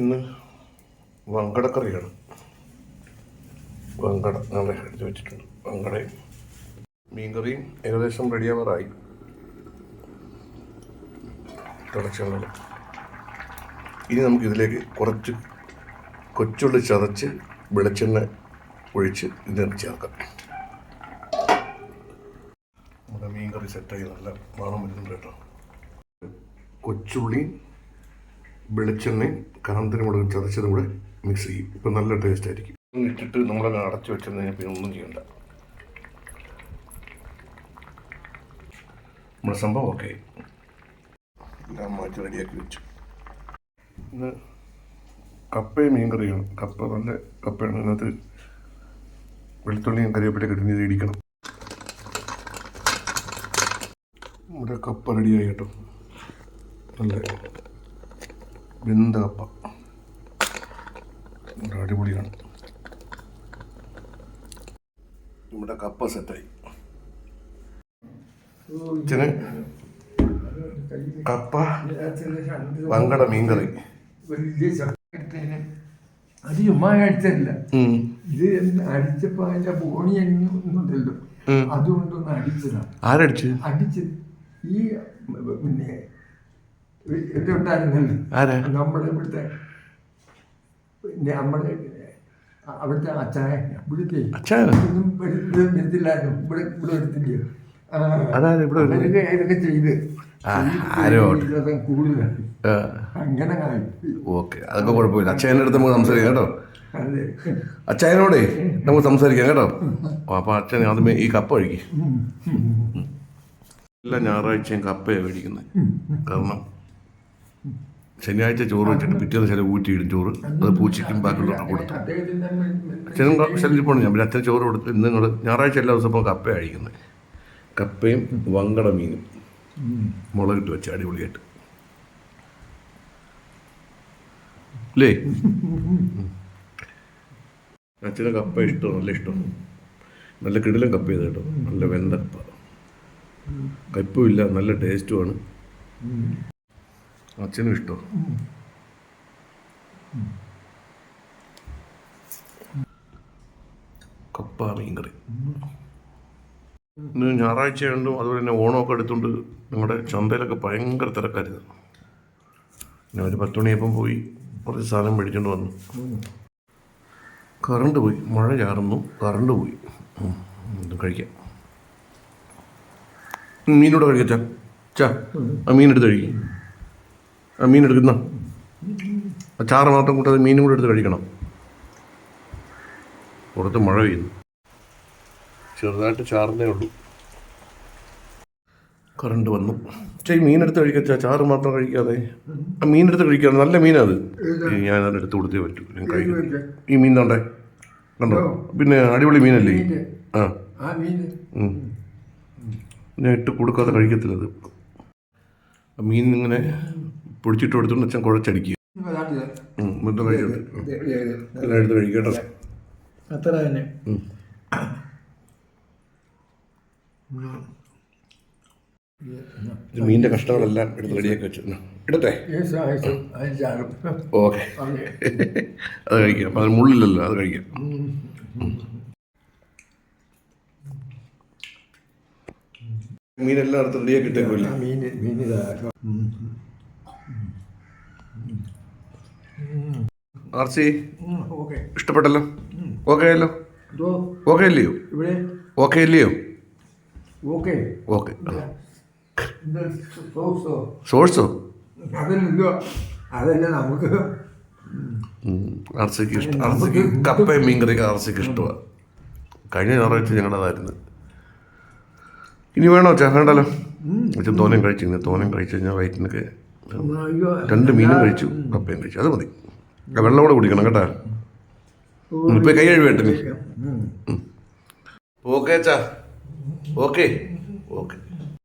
ഇന്ന് വങ്കടക്കറിയാണ്. വങ്കട നല്ല എടുത്ത് വെച്ചിട്ടുണ്ട്. വങ്കടയും മീൻകറിയും ഏകദേശം റെഡിയാവാറായി. തിളച്ചുള്ളത് ഇനി നമുക്ക് ഇതിലേക്ക് കുറച്ച് കൊച്ചുള്ളി ചതച്ച് വെളിച്ചെണ്ണ ഒഴിച്ച് ഇതിനകത്ത് ചേർക്കാം. നമ്മുടെ മീൻകറി സെറ്റായി. നല്ല മണം വരുന്നുണ്ട് കേട്ടോ. കൊച്ചുള്ളിയും വെളിച്ചെണ്ണയും കാന്തിരി മുളകും ചതച്ചതും കൂടെ മിക്സ് ചെയ്യും. ഇപ്പം നല്ല ടേസ്റ്റ് ആയിരിക്കും. ഇട്ടിട്ട് നമ്മളത് അടച്ചു വെച്ചതിന് പിന്നെ ഒന്നും ചെയ്യണ്ട. നമ്മുടെ സംഭവം ഓക്കെ എല്ലാം മാറ്റി റെഡിയാക്കി വെച്ചു. ഇന്ന് കപ്പയും മീൻ കറിയാണ് കപ്പ നല്ല കപ്പയാണ്. അതിനകത്ത് വെളുത്തുള്ളിയും കറിവേപ്പിലൊക്കെ ഇട്ട് ഇത് ഇടിക്കണം. നമ്മുടെ കപ്പ റെഡിയായി കേട്ടോ. നല്ല വെന്ത കപ്പ അടിപൊളിയാണ്. നമ്മുടെ കപ്പ സെറ്റായി. അച്ഛന് കപ്പ വങ്കട മീൻകറി. അത് ചുമ്മാ അടിച്ചല്ല ഇത് അടിച്ചപ്പോ അതിന്റെ ബോണി എന്നുണ്ടല്ലോ അതുകൊണ്ടൊന്ന് അടിച്ചതാണ് ആരടിച്ച്? അടിച്ച്. ഈ പിന്നെ ഇതുണ്ടായിരുന്നല്ലോ ആരാ? നമ്മുടെ ഇവിടുത്തെ നമ്മുടെ അവിടുത്തെ ഇവിടുത്തെ വരുത്തില്ലായിരുന്നു ഇവിടെ ഇവിടെ വരുത്തില്ലയോ അതായത് ഇവിടെ ഇതൊക്കെ ചെയ്ത്. ആ, ആരോ ആവട്ടെ. ഇതൊക്കെ കൂടുതലാണ്. അങ്ങനെ ഓക്കെ അതൊക്കെ കുഴപ്പമില്ല. അച്ഛന്റെ അടുത്ത് നമുക്ക് സംസാരിക്കാം കേട്ടോ. അച്ഛനോടെ നമുക്ക് സംസാരിക്കാം കേട്ടോ. അപ്പോൾ അച്ഛൻ ആദ്യമേ ഈ കപ്പ കഴിക്കും എല്ലാ ഞായറാഴ്ചയും കപ്പയാണ് മേടിക്കുന്നത്. കാരണം ശനിയാഴ്ച ചോറ് വെച്ചിട്ട് പിറ്റേന്ന് ചില ഊറ്റിയിടും ചോറ്. അത് പൂച്ചയ്ക്കും ബാക്കിയുള്ളവർക്ക് കൊടുത്തു. പോണ അച്ഛനും ശല്യപ്പോണ് ഞാൻ പിന്നെ അച്ഛൻ ചോറ് കൊടുത്ത് ഇന്ന് നിങ്ങൾ ഞായറാഴ്ച എല്ലാ ദിവസവും കപ്പ അഴിക്കുന്നത് കഴിക്കുന്നത്. കപ്പയും വങ്കട മീനും. മുളകിട്ട് വെച്ച് അടിപൊളിയായിട്ട്. അല്ലേ അച്ഛന് കപ്പ ഇഷ്ടമാണ് നല്ല ഇഷ്ടമാണ്. നല്ല കിടിലും കപ്പ ചെയ്ത് കേട്ടോ. നല്ല വെന്ത കപ്പ കയ്പുമില്ല നല്ല ടേസ്റ്റുമാണ് അച്ഛനും ഇഷ്ടം. കപ്പ മീൻകറി. ഇന്ന് ഞായറാഴ്ച ഉണ്ടും അതുപോലെ തന്നെ ഓണമൊക്കെ എടുത്തുകൊണ്ട് ഞങ്ങളുടെ ചന്തയിലൊക്കെ ഭയങ്കര തിരക്കായിരുന്നു. ഞാൻ ഒരു പത്ത് മണിയപ്പം പോയി കുറച്ച് സാധനം മേടിച്ചുകൊണ്ട് വന്നു. കറണ്ട് പോയി. മഴ ചാറുന്നു. കറണ്ട് പോയി. ഇത് കഴിക്കാം. മീനോട് കഴിക്കാം. ചാ ചാ. ആ മീനെടുത്ത് കഴിക്കും. മീൻ എടുക്കുന്ന. അച്ചാറ് മാത്രം കൂട്ടാതെ മീനും കൂടെ എടുത്ത് കഴിക്കണം. പുറത്ത് മഴ പെയ്യുന്നു. ചെറുതായിട്ട് ചാറുന്നേ ഉള്ളൂ. കറണ്ട് വന്നു. ചേച്ചി മീനെടുത്ത് കഴിക്കച്ചാ ചാറ് മാത്രം കഴിക്കാതെ. ആ മീനെടുത്ത് കഴിക്കാതെ നല്ല മീനത് ഞാൻ അത് എടുത്ത് കൊടുത്തേ പറ്റൂ. ഞാൻ കഴിക്കും. ഈ മീൻ തണ്ടേ കണ്ടോ? പിന്നെ അടിപൊളി മീനല്ലേ? ആ. ഞാൻ ഇട്ട് കൊടുക്കാതെ കഴിക്കത്തില്ല അത്. മീൻ ഇങ്ങനെ പൊടിച്ചിട്ട് കൊടുത്തോണ്ട് അച്ഛൻ കുഴച്ചടിക്കുക. കഴിക്കട്ടെ. എല്ലാം എടുത്ത് കഴിക്കട്ടോ അത്ര തന്നെ. ഉം. കഷ്ടങ്ങളെല്ലാം എടുത്ത് റെഡിയാക്കി വെച്ചു. എടുത്തേ? ഓക്കെ. അത് കഴിക്കാം. അപ്പം അതിന് മുള്ളില്ലല്ലോ അത് കഴിക്കാം. മീനെല്ലാം എടുത്ത് റെഡിയാക്കി ഇട്ടേക്കില്ല മീൻ മീൻ ഇതാ ആർ ഇഷ്ടപ്പെട്ടല്ലോ? ഓക്കെ അല്ലോ ഓക്കെ അല്ലയോ ഇവിടെ? ഓക്കെ. അല്ലയോ ഓക്കെ ഓക്കെ സോഴ്സോ? അതല്ല നമുക്ക്. ആർസിക്ക് ഇഷ്ടം ആർ സിക്ക് കപ്പയും മീൻകറിയൊക്കെ ആർ ഇഷ്ടമാണ് കഴിഞ്ഞ ഞായറാഴ്ച ഞങ്ങളതായിരുന്നു ഇനി വേണോ ചാ? വേണ്ടല്ലോ. തോനയും കഴിച്ചിരുന്നു തോനയും കഴിച്ചു കഴിഞ്ഞാൽ വയറ്റിനൊക്കെ രണ്ട് മീനും കഴിച്ചു. കപ്പയും കഴിച്ചു. അത് മതി. വെള്ളം കൂടെ കുടിക്കണം കേട്ടാ. ഇപ്പൊ കൈ കഴിവേട്ടെ ഓക്കേച്ചാ ഓക്കെ. ഓക്കെ.